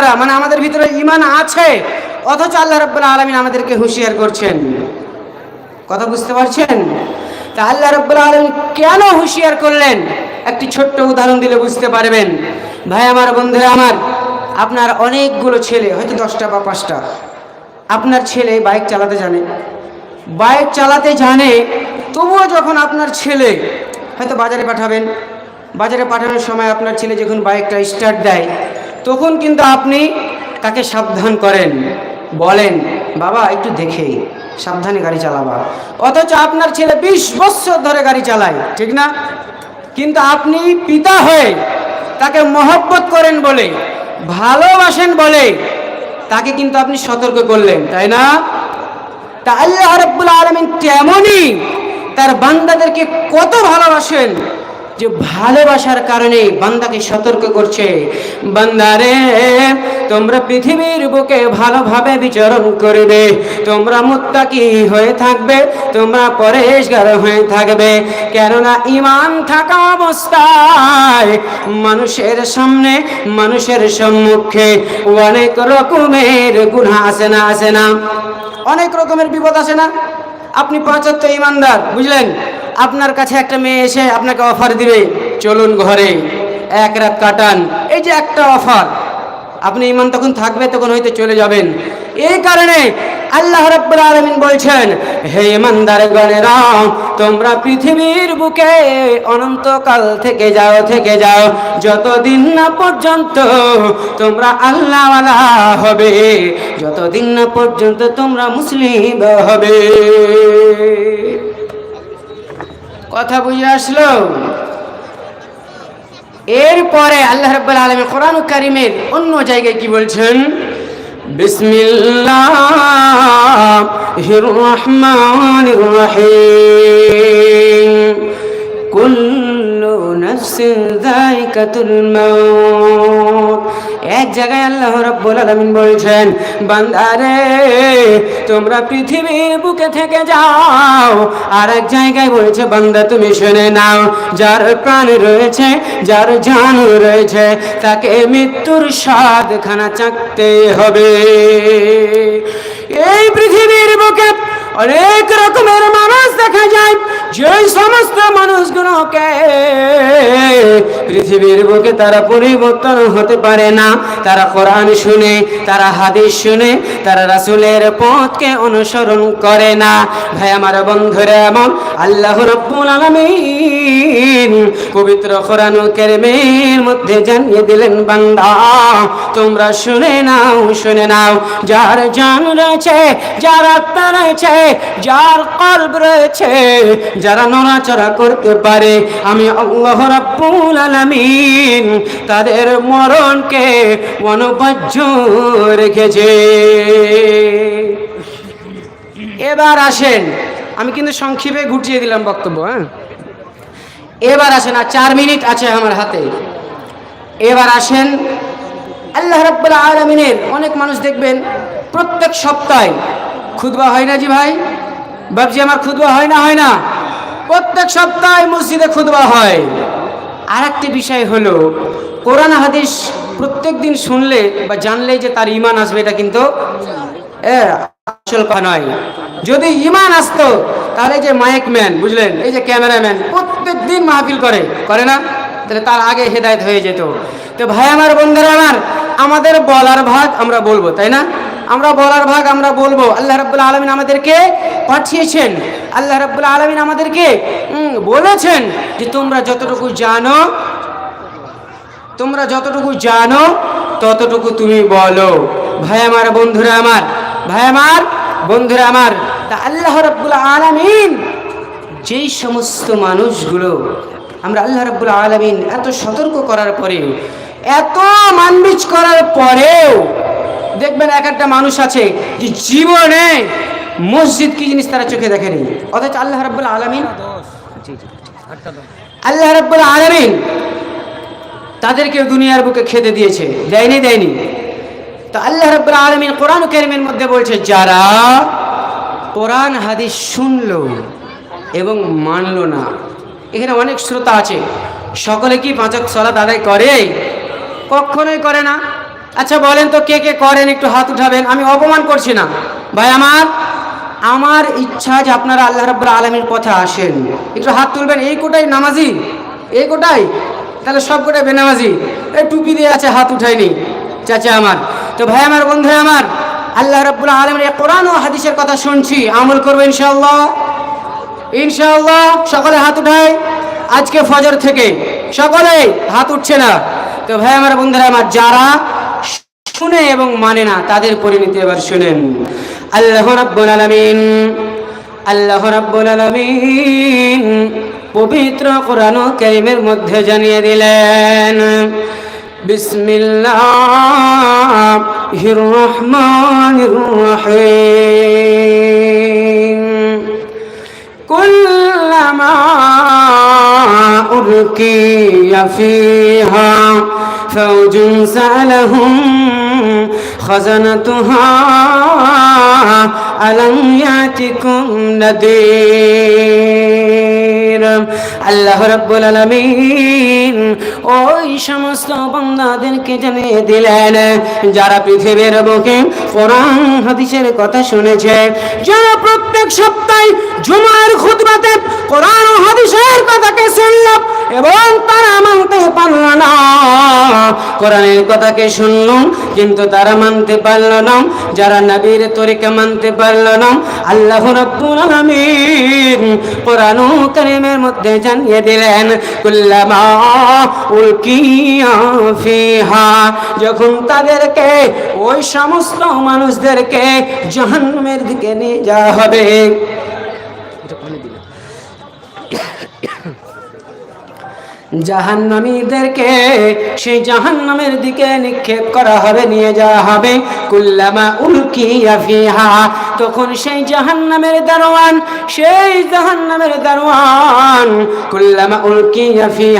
দ্বারা মানে আমাদের ভিতরে ইমান আছে, অথচ আল্লাহ রব্বুল আলমিন আমাদেরকে হুঁশিয়ার করছেন। কথা বুঝতে পারছেন? তা আল্লাহ রব্বুল আলমিন কেন হুঁশিয়ার করলেন? একটি ছোট্ট উদাহরণ দিলে বুঝতে পারবেন। ভাই, আমার বন্ধুরা, আমার, আপনার অনেকগুলো ছেলে, হয়তো দশটা বা পাঁচটা। আপনার ছেলে বাইক চালাতে জানে। বাইক চালাতে জানে, তবুও যখন আপনার ছেলে হয়তো বাজারে পাঠাবেন, বাজারে পাঠানোর সময় আপনার ছেলে যখন বাইকটা স্টার্ট দেয় তখন কিন্তু আপনি তাকে সাবধান করেন। বলেন, বাবা, একটু দেখে, সাবধানে গাড়ি চালাবা। অথচ আপনার ছেলে বিশ বছর ধরে গাড়ি চালায়, ঠিক না? কিন্তু আপনি পিতা হয়ে তাকে মহব্বত করেন বলে, ভালোবাসেন বলে তাকে কিন্তু আপনি সতর্ক করলেন, তাই না? তা আল্লাহ রব্বুল আলমিন তেমনই তার বান্দাদেরকে কত ভালোবাসেন। যে ভালোবাসার কারণে বান্দাকে সতর্ক করছে। বান্দারে তোমরা পৃথিবীর বুকে ভালোভাবে বিচরণ করবে। তোমরা মুত্তাকি হয়ে থাকবে, তোমরা পরেশগার হয়ে থাকবে। কেননা ইমান থাকা অবস্থায় মানুষের সামনে, মানুষের সম্মুখে অনেক রকমের গুণা আসে না আসে না? অনেক রকমের বিপদ আসে না? আপনি পাঁচত্ব ইমানদার বুঝলেন? আপনার কাছে একটা মেয়ে এসে আপনাকে অফার দিবে, চলুন ঘরে, এক রাত কাটান। এই যে একটা অফার আপনি ইমান তখন থাকবে, তখন হয়তো চলে যাবেন। এই কারণে আল্লাহ রাব্বুল আলামিন বলছেন, হে গণেরা তোমরা পৃথিবীর বুকে অনন্তকাল থেকে যাও থেকে যাও। যতদিন না পর্যন্ত তোমরা আল্লাহওয়ালা হবে, যতদিন না পর্যন্ত তোমরা মুসলিম হবে। কথা বুঝে আসলো? এরপরে আল্লাহ রব্বুল আলমী কোরআন কারিমের অন্য জায়গায় কি বলছেন? বিসমিল্লাহির রহমানির রহিম। কুল্লু নাফসিন যায়কাতুল মাউত। এক জায়গায় আল্লাহ রাব্বুল আলামিন বলছেন, বান্দারে, তোমরা পৃথিবীর বুকে থেকে যাও। আর এক জায়গায় বলছে, বান্দা, তুমি শুনে নাও, যার প্রাণ রয়েছে, যার জান রয়েছে, তাকে মৃত্যুর স্বাদ খানা চাকতে হবে। এই পৃথিবীর বুকে অনেক রকমের মানুষ দেখা যায় যে সমস্ত মানুষগুলোকে পৃথিবীর বুকে তারা পরিবর্তন হতে পারে না। তারা কোরআন শুনে, তারা হাদিস শুনে, তারা রাসুলের পথকে অনুসরণ করে না। ভাই, আমার বন্ধুরা, এমন আল্লাহ রব্বুল আলামিন পবিত্র কোরআন কারীমের মধ্যে জানিয়ে দিলেন, বান্দা, তোমরা শুনে নাও শুনে নাও। যার জান রয়েছে, যার আত্মা রয়েছে, যার কলব রয়েছে, যারা নড়াচড়া করতে পারে, আমি আল্লাহ রাব্বুল তাদের মরণকে অনবাহ্য রেখেছে। এবার আসেন। আমি কিন্তু সংক্ষেপে ঘুটিয়ে দিলাম বক্তব্য হ্যাঁ? এবার আসেন, আর চার মিনিট আছে আমার হাতে। এবার আসেন, আল্লাহ রাব্বুল আলামিনের, অনেক মানুষ দেখবেন, প্রত্যেক সপ্তাহে খুদবা হয় না জি ভাই? বাবজি আমার খুদবা হয় না হয় না? প্রত্যেক সপ্তাহে মসজিদে খুদবা হয়। আর একটি বিষয় হলো, কোরআন, হাদিস প্রত্যেক দিন শুনলে বা জানলে যে তার ইমান আসবে, এটা কিন্তু আসল কথা নয়। যদি ইমান আসতো তাহলে যে মাইক ম্যান বুঝলেন? এই যে ক্যামেরাম্যান প্রত্যেক দিন মাহফিল করে। করে না? তাহলে তার আগে হেদায়েত হয়ে যেত। তো ভাই আমার, বন্ধুরা আমার, আমাদের বলার ভাগ আমরা বলব, তাই না? আমরা বলার ভাগ আমরা বলব। আল্লাহ রাব্বুল আলমিন আমাদেরকে পাঠিয়েছেন। আল্লাহ রাব্বুল আলমিন আমাদেরকে বলেছেন যে তোমরা যতটুকু জানো, তোমরা যতটুকু জানো, ততটুকু তুমি বলো। ভাই আমার, বন্ধুরা আমার, ভাই আমার, বন্ধুরা আমার তা আল্লাহ রাব্বুল আলামিন যেই সমস্ত মানুষগুলো আমরা আল্লাহ রাব্বুল আলামিন এত সতর্ক করার পরেও এত মানবিজ করার পরেও দেখবেন এক একটা মানুষ আছে যে জীবনে মসজিদ কি জিনিস তারা চোখে দেখেনি। অথচ আল্লাহ রাব্বুল আলামিন আল্লাহ রাব্বুল আলামিন তাদেরকেও দুনিয়ার বুকে খেতে দিয়েছে। দেয়নি দেয়নি। তো আল্লাহ রাব্বুল আলামিন কোরআন কারীমের মধ্যে বলছে যারা কোরআন হাদিস শুনলো এবং মানলো না। এখানে অনেক শ্রোতা আছে। সকলে কি পাঁচক সলাত আদায় করে? কখনোই করে না। আচ্ছা বলেন তো কে কে করেন? একটু হাত উঠাবেন। আমি অপমান করছি না। ভাই, আমার আমার ইচ্ছা যে আপনারা আল্লাহ রাব্বুল আলমীর পথে আসেন। একটু হাত তুলবেন। এই কোটাই নামাজি? এই কোটাই? তাহলে সব কোটাই বেনামাজি। এই টুপি দিয়ে আছে, হাত উঠায়নি। চাচা আমার। তো ভাই, আমার বন্ধু আমার আল্লাহ রাব্বুল আলমের কোরআন ও হাদিসের কথা শুনছি, আমল করব ইনশাআল্লাহ। ইনশাআল্লাহ, সকলে হাত উঠায় আজকে ফজর থেকে সকলে হাত উঠছে না। তো ভাই, আমার বন্ধুরা, আমার যারা শুনে এবং মানে না, তাদের পরিণতি এবার শুনেন। আল্লাহ রাব্বুল আলামিন, আল্লাহ রাব্বুল আলামিন পবিত্র কোরআন ও কারিমের মধ্যে জানিয়ে দিলেন الله الرحمن الرحيم. كلما ألقي فيها فوج سألهم خزنتها ألم يأتكم نذير؟ আল্লাহ রাব্বুল আলামিন ওই সমস্ত বান্দাদেরকে জানিয়ে দিলেন, যারা পৃথিবীর বুকে কোরআন, হাদিসের কথা শুনেছে, যারা প্রত্যেক সপ্তাহে জুমার খুতবাতে কোরআন ও হাদিসের কথাকে শুনল এবং তারা মানতে পারল না। কোরআনের কথাকে শুনল, কিন্তু তারা মানতে পারল না। যারা নবীর তরিকা মানতে পারল না, আল্লাহ রাব্বুল আলামিন কোরআন ও কারীমের মধ্যে জানিয়ে দিলেন কুল্লামা উলকিয়া ফিহা যখন তাদেরকে ওই সমস্ত মানুষদেরকে জাহান্নামের দিকে নিয়ে যাওয়া হবে। জাহান্নামীদেরকে সেই জাহান্নামের দিকে নিক্ষেপ করা হবে, নিয়ে যাওয়া হবে। কুল্লামা উলকিয়া ফিহা তখন সেই জাহান্নামের দারোয়ান সেই জাহান্নামের দারোয়ান কুল্লামা উলকিয়া ফিহা